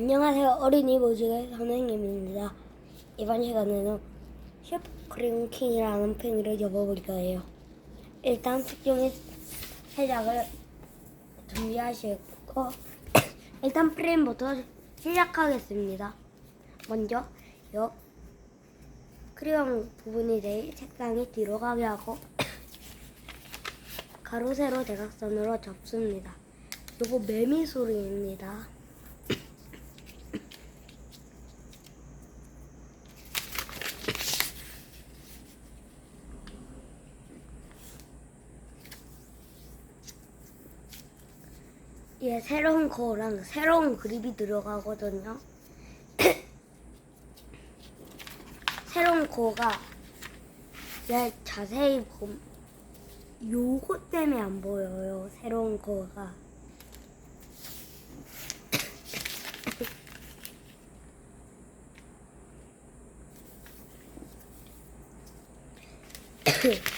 안녕하세요. 어린이 보직의 선생님입니다. 이번 시간에는 셰프 크림킹이라는 팽이를 접어볼 거예요. 일단 숙종의 시작을 준비하시고 일단 프레임부터 시작하겠습니다. 먼저 요 크레용 부분이 제일 책상이 뒤로 가게 하고 가로 세로 대각선으로 접습니다. 요거 매미 소리입니다. 예, 새로운 거랑 새로운 그립이 들어가거든요. 새로운 거가 예, 자세히 보면 요거 때문에 안 보여요. 새로운 거가.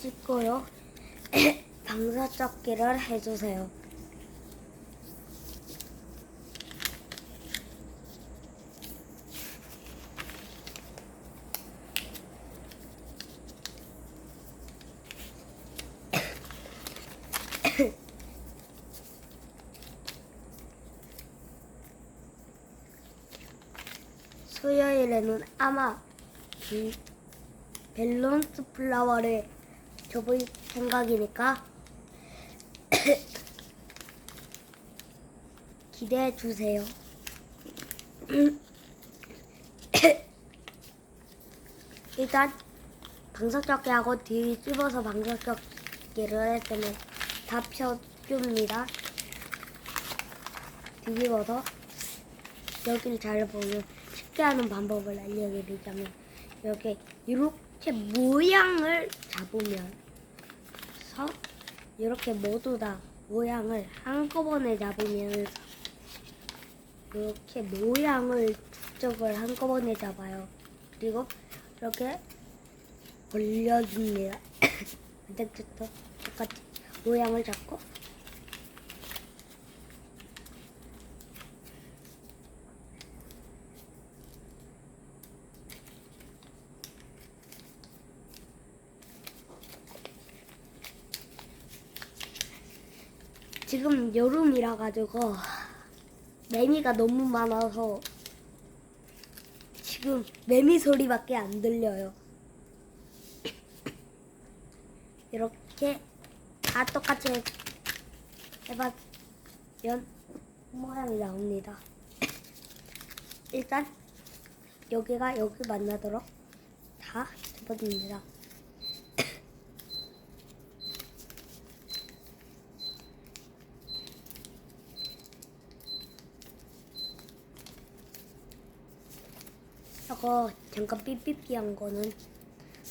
뒤집고요. 방사적기를 해주세요. 수요일에는 아마 이 밸런스 플라워를 접을 생각이니까 기대해 주세요. 일단 방석적기 하고 뒤집어서 방석적기를 했으면 다 펴줍니다. 뒤집어서 여기를 잘 보면 쉽게 하는 방법을 알려드리자면 이렇게 이렇게 모양을 잡으면서 이렇게 모두 다 모양을 한꺼번에 잡으면서 이렇게 모양을 축적을 한꺼번에 잡아요. 그리고 이렇게 올려줍니다. 반대쪽도 똑같이 모양을 잡고 지금 여름이라 가지고 매미가 너무 많아서 지금 매미 소리밖에 안 들려요. 이렇게 다 똑같이 해봤면 모양이 나옵니다. 일단 여기가 여기 만나도록 다 접어줍니다. 저거 잠깐 삐삐삐한 거는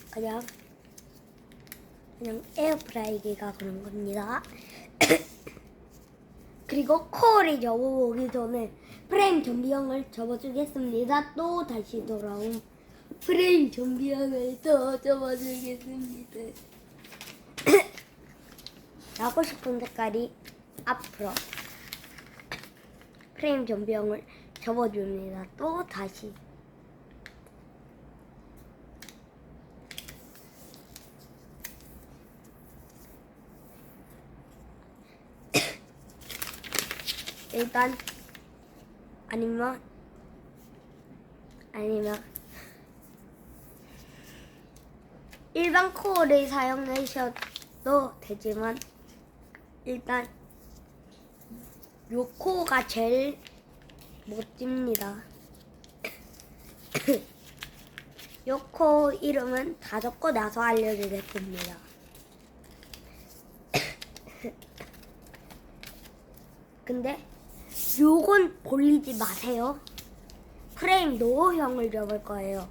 그냥 그냥 에어프라이기가 그런 겁니다. 그리고 코어를 접어보기 전에 프레임 전비형을 접어주겠습니다. 또 다시 돌아온 프레임 전비형을 또 접어주겠습니다. 하고 싶은 색깔이 앞으로 프레임 전비형을 접어줍니다. 또 다시. 일단 아니면 아니면 일반 코어를 사용하셔도 되지만 일단 요 코어가 제일 멋집니다. 요코 이름은 다 적고 나서 알려드리겠습니다. 근데 요건 볼리지 마세요. 프레임 노어형을 접을 거예요.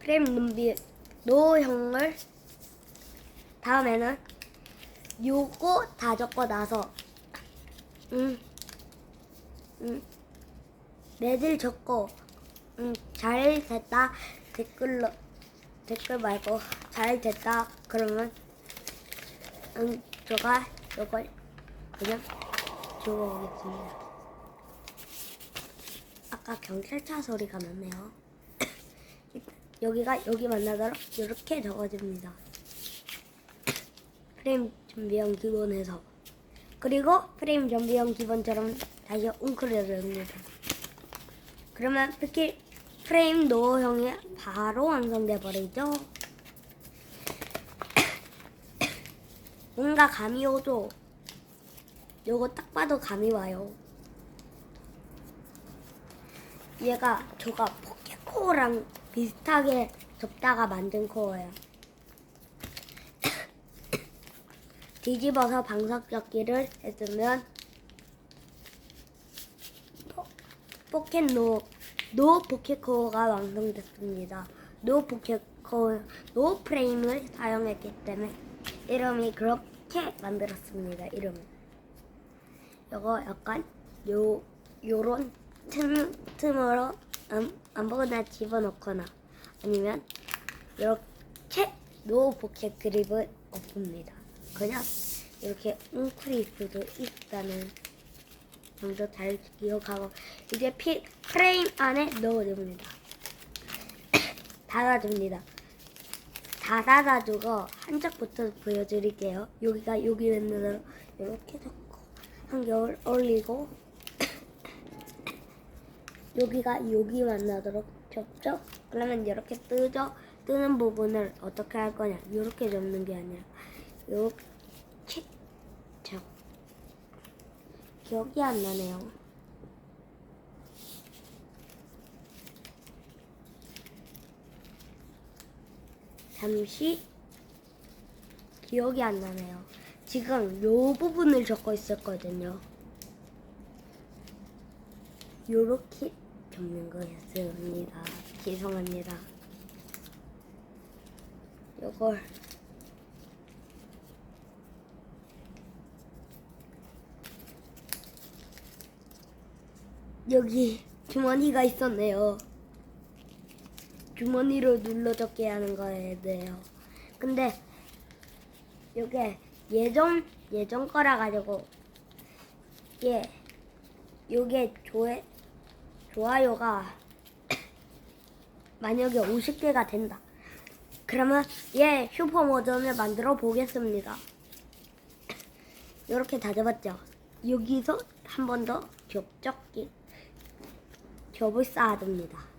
프레임 눈비 노어형을 다음에는 요거 다 적고 나서 음, 음, 매들 적고 음, 잘 됐다 댓글로 댓글 말고 잘 됐다 그러면 음, 제가 이걸 그냥 적어보겠습니다. 아까 경찰차 소리가 났네요. 여기가 여기 만나도록 이렇게 적어줍니다. 프레임 준비형 기본에서 그리고 프레임 준비형 기본처럼 다시 웅크려져 줍니다. 그러면 특히 프레임 노형이 바로 완성돼 버리죠. 뭔가 감이 오죠. 요거 딱 봐도 감이 와요. 얘가 저가 포켓코어랑 비슷하게 접다가 만든 코어예요. 뒤집어서 방석접기를 했으면 포, 포켓노 노 포켓코어가 완성됐습니다. 노 포켓코어 노 프레임을 사용했기 때문에 이름이 그렇게 만들었습니다. 이름을 이거 약간 요 요런 틈 틈으로 음, 아무거나 집어넣거나 아니면 이렇게 노 포켓 그립을 엎습니다. 그냥 이렇게 웅크릴 수도 있다는 점도 잘 기억하고 이제 피 프레임 안에 넣어줍니다. 닫아줍니다. 다 닫아주고 한쪽부터 보여드릴게요. 여기가 여기 있는 이렇게 잡고 한 겨울 올리고 여기가 여기 만나도록 접죠. 그러면 이렇게 뜨죠. 뜨는 부분을 어떻게 할 거냐? 이렇게 접는 게 아니라 이렇게 접. 기억이 안 나네요. 잠시 기억이 안 나네요. 지금 요 부분을 적고 있었거든요. 요렇게 접는 거였습니다. 죄송합니다. 요걸 여기 주머니가 있었네요. 주머니로 눌러 적게 하는 거예요. 근데 요게 예전 예전 거라 가지고 예 요게 조회 좋아요가 만약에 50개가 된다. 그러면 얘 슈퍼 버전을 만들어 보겠습니다. 이렇게 다져봤죠. 여기서 한 번 더 겹적기 겹을 쌓아줍니다.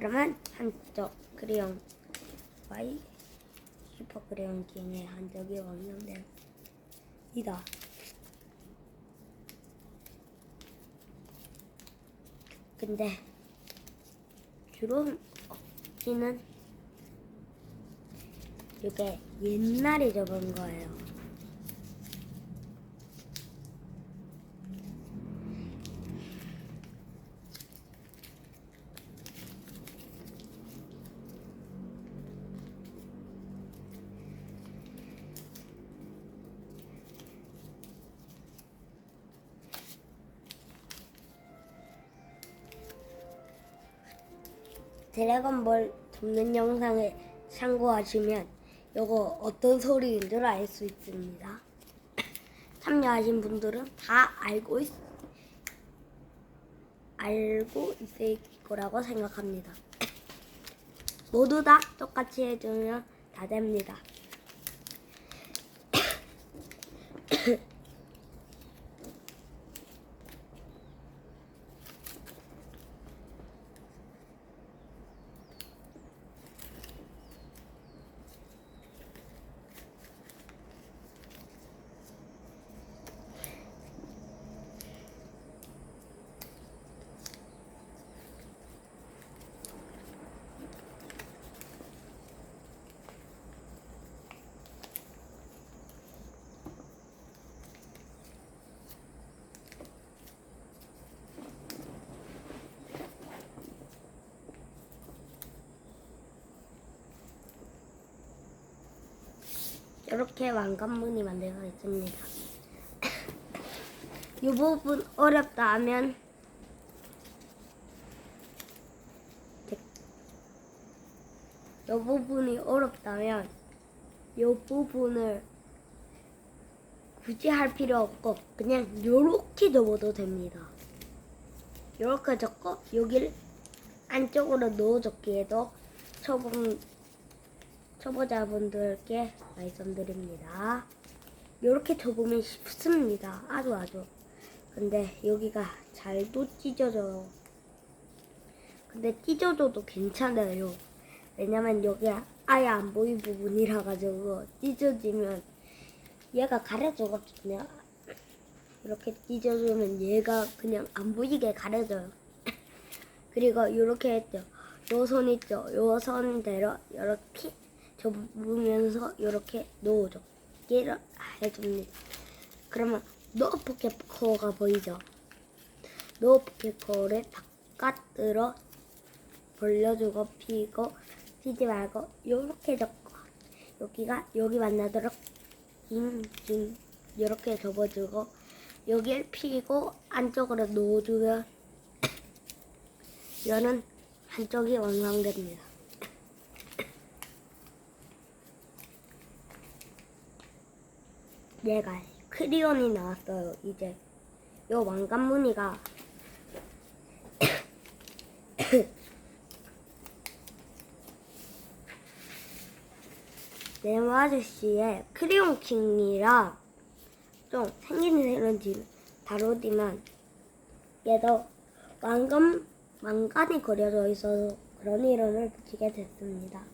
그러면 한쪽 크레용 Y 슈퍼 크레용 기능에 한 적이 완성됩니다. 근데 주로 없기는 이게 옛날에 적은 거예요. 드래곤볼 돕는 영상을 참고하시면 이거 어떤 소리인 줄 알 수 있습니다. 참여하신 분들은 다 알고 있, 알고 있을 거라고 생각합니다. 모두 다 똑같이 해주면 다 됩니다. 이렇게 왕관문이 만들어져 있습니다. 이 부분 어렵다 하면 이 부분이 어렵다면 이 부분을 굳이 할 필요 없고 그냥 이렇게 접어도 됩니다. 이렇게 접고 여기를 안쪽으로 넣어 접기에도 처음 초보자분들께 말씀드립니다. 요렇게 접으면 쉽습니다. 아주 아주. 근데 여기가 잘도 찢어져요. 근데 찢어져도 괜찮아요. 왜냐면 여기 아예 안 보인 부분이라 가지고 찢어지면 얘가 가려져거든요. 이렇게 찢어주면 얘가 그냥 안 보이게 가려져요. 그리고 이렇게 했죠. 요 선 있죠. 요 선대로 이렇게 접으면서 이렇게 놓아줘. 얘를 해줍니다. 그러면 노 포켓코가 보이죠? 노 포켓코를 바깥으로 벌려주고 피고 피지 말고 요렇게 접고 여기가 여기 만나도록 잉잉 이렇게 접어주고 여기를 피고 안쪽으로 놓아주면 얘는 한쪽이 완성됩니다. 얘가 크리온이 나왔어요. 이제 요 왕관 무늬가 네모 아저씨의 크리온 킹이라 좀 생긴 새는지 다르지만 얘도 왕관 왕관이 그려져 있어서 그런 이름을 붙이게 됐습니다.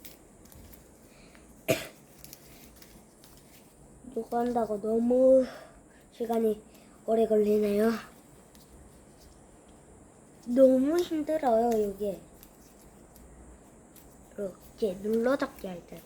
이거 한다고 너무 시간이 오래 걸리네요. 너무 힘들어요, 이게. 이렇게 눌러잡기 할 때.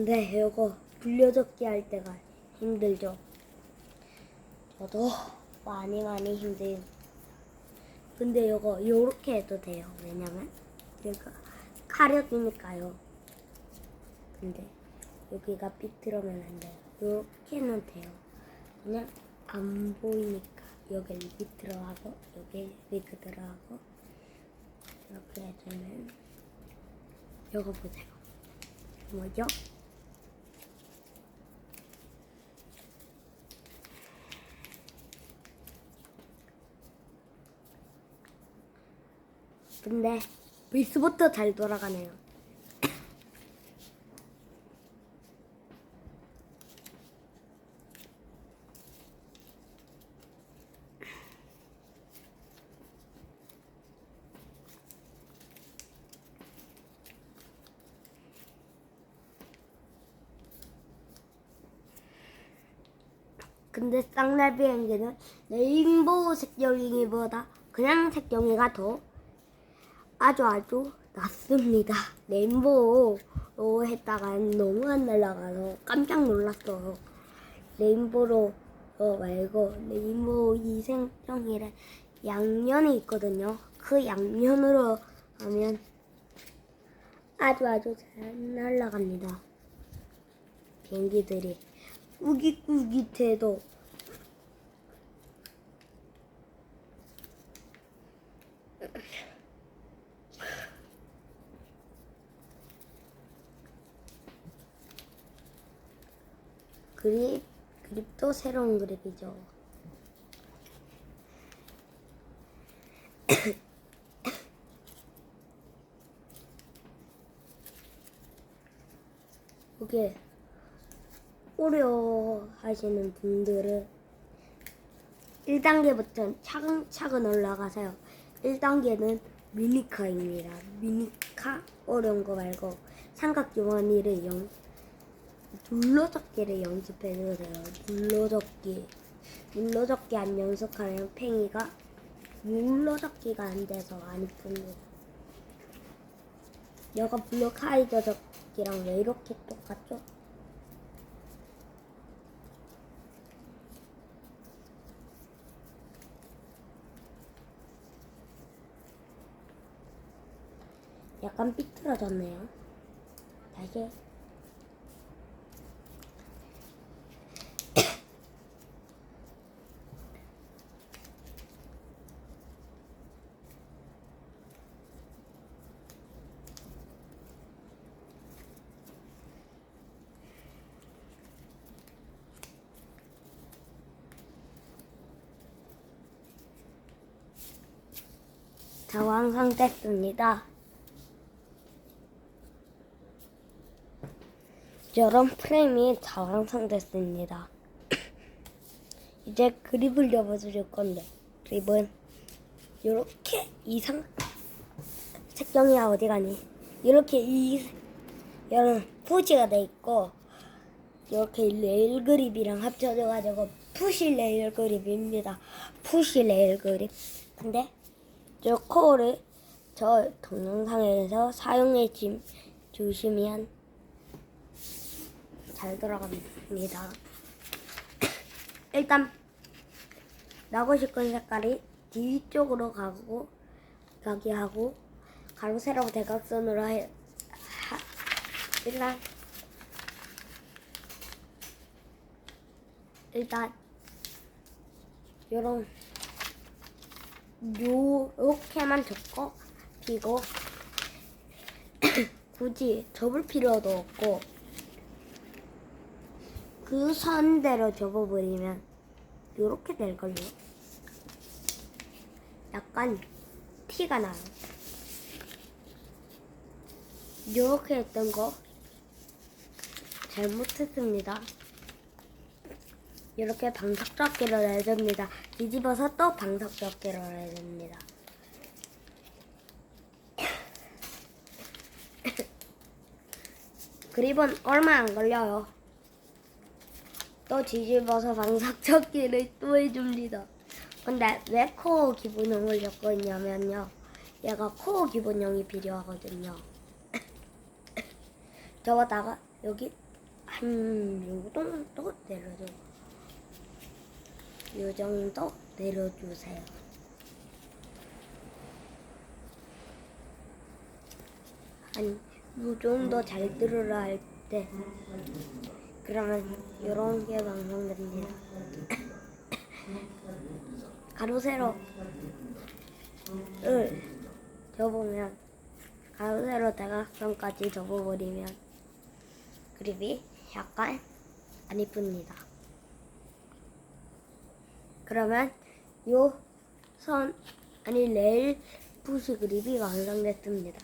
근데 이거 불려잡기 할 때가 힘들죠. 저도 많이 많이 힘들. 근데 이거 요렇게 해도 돼요. 왜냐면 여기가 가려지니까요. 근데 여기가 삐뚤으면 안 돼요. 요렇게는 돼요. 그냥 안 보이니까 여기를 밑으로 하고 여기 밑으로 하고 이렇게 해주면 이거 보세요. 뭐죠? 근데 미스부터 잘 돌아가네요. 근데 쌍날 비행기는 레인보우 색종이보다 그냥 색종이가 더 아주 아주 낫습니다. 레인보우로 했다가 너무 안 날아가서 깜짝 놀랐어요. 레인보우로 어 말고 레인보우 이색종이란 양면이 있거든요. 그 양면으로 하면 아주 아주 잘 날아갑니다. 비행기들이 우깃우깃해도 그립 그립도 새로운 그립이죠. 이게 어려 하시는 분들은 1단계부터 차근차근 올라가세요. 1단계는 미니카입니다. 미니카 어려운 거 말고 삼각주머니를 연 둘러잡기를 연습해주세요. 둘러잡기. 물러잡기 안 연습하면 팽이가 물러잡기가 안 돼서 안 큽니다. 여가 블록 하이더 잡기랑 왜 이렇게 똑같죠? 약간 삐뚤어졌네요. 다시 완성됐습니다. 여러 프레임이 다 완성됐습니다. 이제 그립을 접어줄 건데 그립은 이렇게 이상 색종이야 어디 가니? 이렇게 이 이런 포지가 돼 있고 이렇게 레일 그립이랑 합쳐져 가지고 푸시 레일 그립입니다. 푸시 레일 그립. 근데 저 코어를 저 동영상에서 사용해 주- 주시면 잘 돌아갑니다. 일단 나고 싶은 색깔이 뒤쪽으로 가고 가게 하고 가로 세로 대각선으로 해 하, 일단 일단 요런 요렇게만 접고 피고 굳이 접을 필요도 없고 그 선대로 접어버리면 요렇게 될걸요. 약간 티가 나요. 요렇게 했던 거 잘못했습니다 이렇게 방석접기를 해줍니다. 뒤집어서 또 방석접기를 해줍니다. 그립은 얼마 안 걸려요. 또 뒤집어서 방석접기를 또 해줍니다. 근데 왜 코어 기본형을 적고 있냐면요. 얘가 코어 기본형이 필요하거든요. 저거다가 여기 한요 정도 내려줘. 요 정도 내려주세요. 한요 정도 잘 들으라 할 때 그러면 요런 게 완성됩니다. 가로 세로를 접으면 가로 세로 대각선까지 접어버리면 그립이 약간 안 이쁩니다. 그러면 요 선 아니 레일 푸시 그립이 완성됐습니다.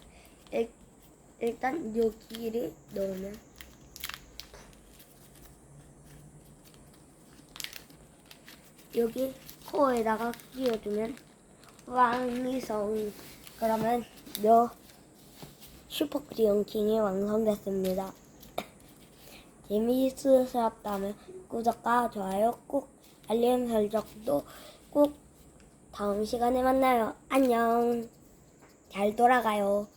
일, 일단 요 길이 넣으면 여기 코에다가 끼워주면 완성. 그러면 요 슈퍼 크리온 킹이 완성됐습니다. 재미있으셨다면 구독과 좋아요 꼭 알림 설정도 꼭 다음 시간에 만나요. 안녕. 잘 돌아가요.